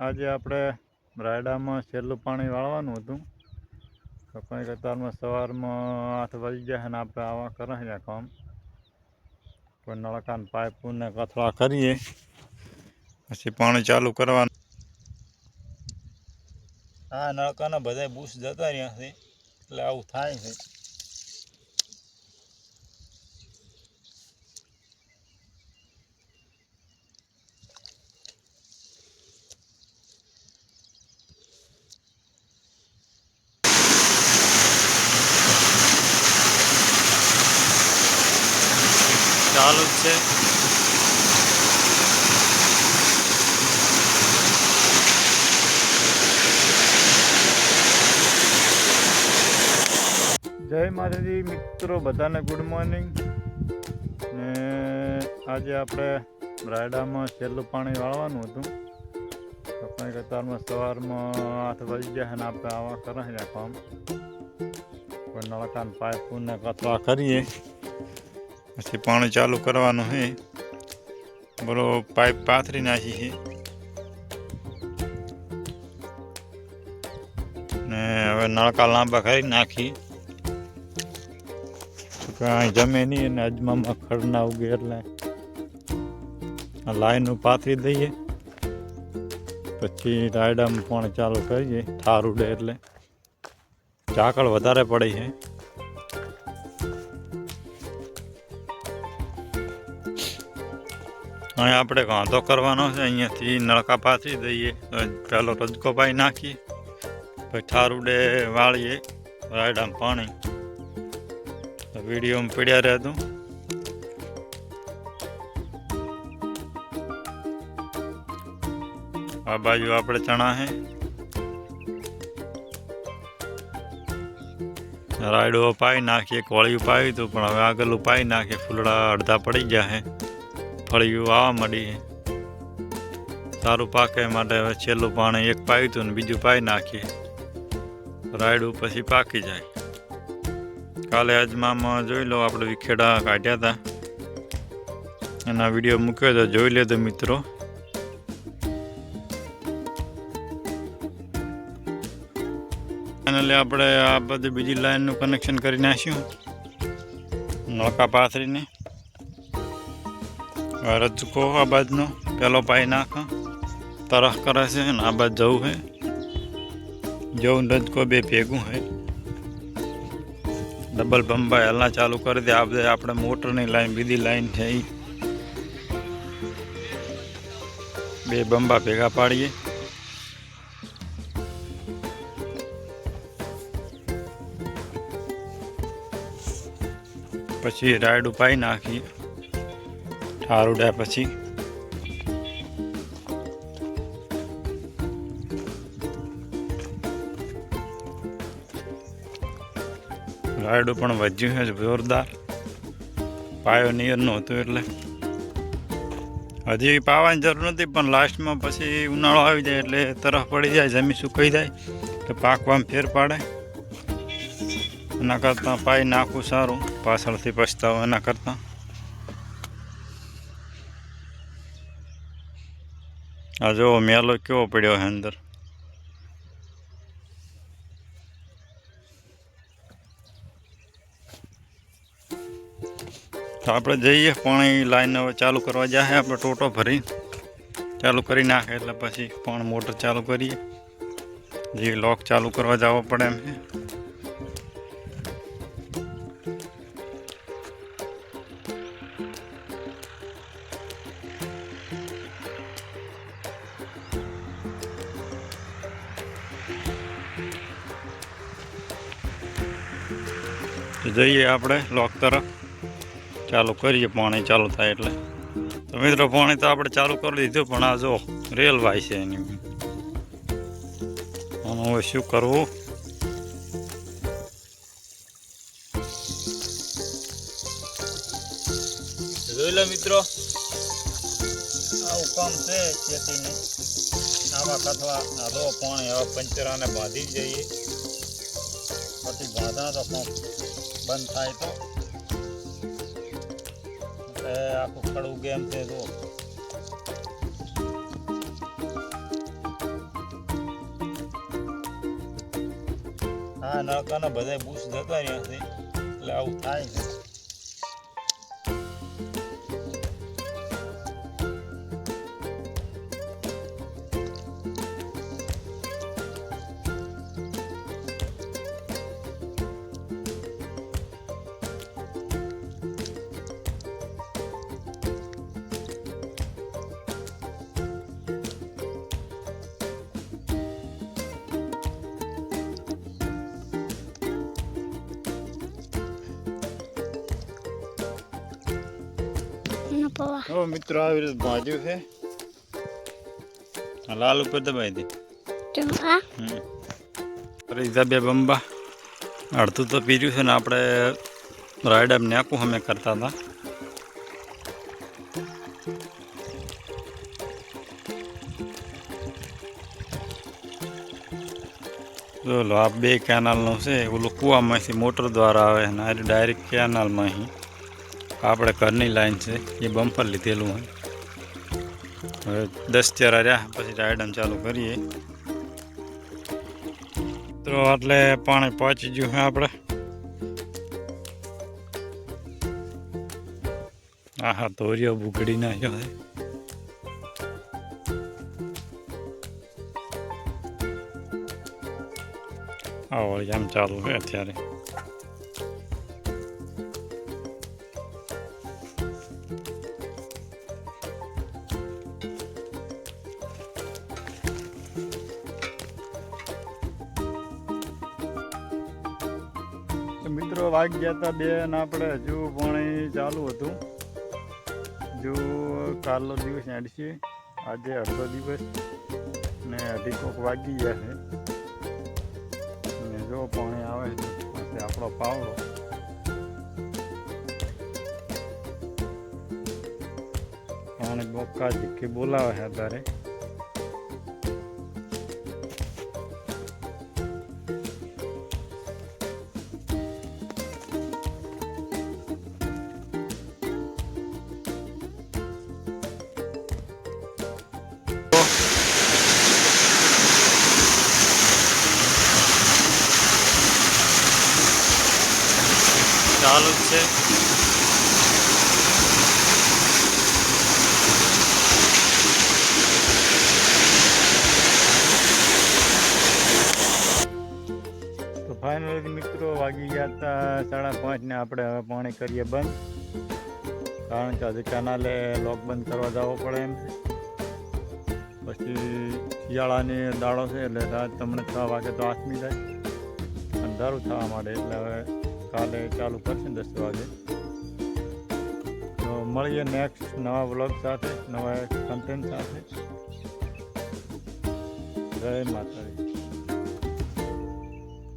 આજે આપણે રાયડામાં છેલ્લું પાણી વાળવાનું હતું. કંઈ કતારમાં સવારમાં આઠ વાગી ગયા ને આપણે આવા કરે છે કામ. કોઈ નળકાને પાઇપને કથળા કરીએ. પછી પાણી ચાલુ કરવાનું. આ નળકાના બધા બુશ જતા રહ્યા એટલે આવું થાય છે. ચાલુ છે. જય માતાજી, મિત્રો, બધાને ગુડ મોર્નિંગ ને આજે આપણે રાયડામાં છેલ્લું પાણી વાળવાનું હતું. કંઈ કતારમાં સવારમાં આઠ વાગી ગયા અને આપણે આવા કરે કામ કોઈ નળકાન પાઇપને કથળા કરીએ. પછી પાણી ચાલુ કરવાનું છે બોલો, પાઇપ પાથરી નાખી છે ને હવે નળકા લાંબા કરી નાખી. કાંઈ જમે નહીં અને અજમામાં ખડ ના ઉગે એટલે લાઈનું પાથરી દઈએ. પછી રાયડામાં પણ ચાલુ કરીએ. ઠાર ઉડે એટલે. ઝાકળ વધારે પડે છે અહીં આપણે વાંધો કરવાનો છે. અહીંયાથી નળકા પાથરી દઈએ. પહેલો રજકો પાઈ નાખીએ. પછી ઠાર ઉડે વાળીએ. રાયડામાં પાણી. વિડીયોમાં પડ્યા રહેતું આ બાજુ આપણે ચણા હે. રાયડો પાઈ નાખીએ કોળી પાયું હતું પણ હવે આગળનું પાઈ નાખીએ. ફૂલડા અડધા પડી ગયા છે ફળિયું આવવા મળી સારું પાકે માટે હવે છેલ્લું પાણી એક પાયું હતું ને બીજું પાઈ નાખીએ. રાયડું પછી પાકી જાય. કાલે અજમામાં જોઈ લો આપણે વિખેડા કાઢ્યા હતા. એના વીડિયો મૂક્યો તો જોઈ લેજો મિત્રો. એટલે આપણે આ બધી બીજી લાઈનનું કનેક્શન કરી નાખ્યું. નળકા પાથરીને. રજકો આ બાજનો. પહેલો પાઈ નાખ. તરફ કરે છે અને આ બાજુ જવું છે જવું રજકો બે ભેગું છે ડબલ બંબા હેલના ચાલુ કરી દે. આપણે આપણે મોટરની લાઈન, બીજી લાઈન છે બે બંબા ભેગા પાડીએ. પછી રાયડું પાઈ નાખીએ. ઠાર ઉડ્યા પછી. રાયડું પણ વધ્યું છે, જોરદાર. પાયો નિયર નહોતું એટલે. હજી પાવાની જરૂર નથી, પણ લાસ્ટમાં પછી ઉનાળો આવી જાય એટલે તરફ પડી જાય જમીન સુકાઈ જાય, તો પાકવામાં ફેર પાડે. એના કરતાં પાઈ નાખવું સારું, પાછળથી પછતાવો એના કરતાં. આ જો મેલો કેવો પડ્યો છે અંદર. તો આપણે જઈએ, પાણી લાઈન હવે ચાલુ કરવા જાય આપણે ટોટો ભરી. ચાલુ કરી નાખે, એટલે પછી પણ મોટર ચાલુ કરીએ. જે લોક ચાલુ કરવા જવો પડે એમ જઈએ આપણે લોક તરફ. ચાલુ કરીએ પાણી ચાલુ થાય એટલે. તો મિત્રો, પાણી તો આપણે ચાલુ કરી દીધું, પણ આ જો રેલવાય છે એની. આનું હવે શું કરવું? જોઈ લો મિત્રો, આવું કામ છે ખેતીને. આવા કથવા રો પાણી હવે પંચરાને બાંધી જઈએ. પછી બાંધા તો પંપ બંધ થાય તો. આખું ખડું ગેમ છે તો હા, નળકાના બધા બુશ જતા રહ્યા છે. એટલે આવું થાય છે. હવે મિત્રો આવી રીતે ભાજ્યું છે. લાલ ઉપર દબાઈ દે. રીઝા બે બંબા. અડધું તો પીર્યું છે ને આપણે રાયડામ નાખું અમે કરતા હતા. ચલો આ બે કેનાલનું છે ઓલું કૂવામાંથી મોટર દ્વારા આવે ને આ ડાયરેક્ટ કેનાલમાં અહીં. આપણે ઘરની લાઈન છે, એ બમ્પર લીધેલું હોય. હવે દસ ચારા રહ્યા, પછી રાયડમ ચાલુ કરીએ. તો એટલે પાણી પહોંચી ગયું છે આપણે. હા હા તોરિયો બુગડી નાખ્યો હોય આ વળી આમ ચાલુ છે અત્યારે. મિત્રો વાગી ગયા હતા બે ને આપણે હજુ પાણી ચાલુ હતું. જો કાલનો દિવસ એડશે આજે અડધો દિવસ ને અઢી કોક વાગી ગયા છે. ને જો પાણી આવે છે આપણો પાવડો. પાણી બોકા જીખી બોલાવે છે અત્યારે. ચાલુ જ છે. તો ફાઇનલી મિત્રો વાગી ગયા હતા સાડા પાંચ ને આપણે હવે પાણી કરીએ બંધ. કારણ કે હજી કેનાલે લોક બંધ કરવા જવો પડે એમ. પછી શિયાળાની દાડો છે એટલે રાત તમને છ વાગે તો આસમી જાય. અંધારું થવા માંડે એટલે હવે કાલે ચાલુ કરશે દસ વાગે. તો મળીએ નેક્સ્ટ નવા વ્લોગ સાથે, નવા કન્ટેન્ટ સાથે. જય માતાજી.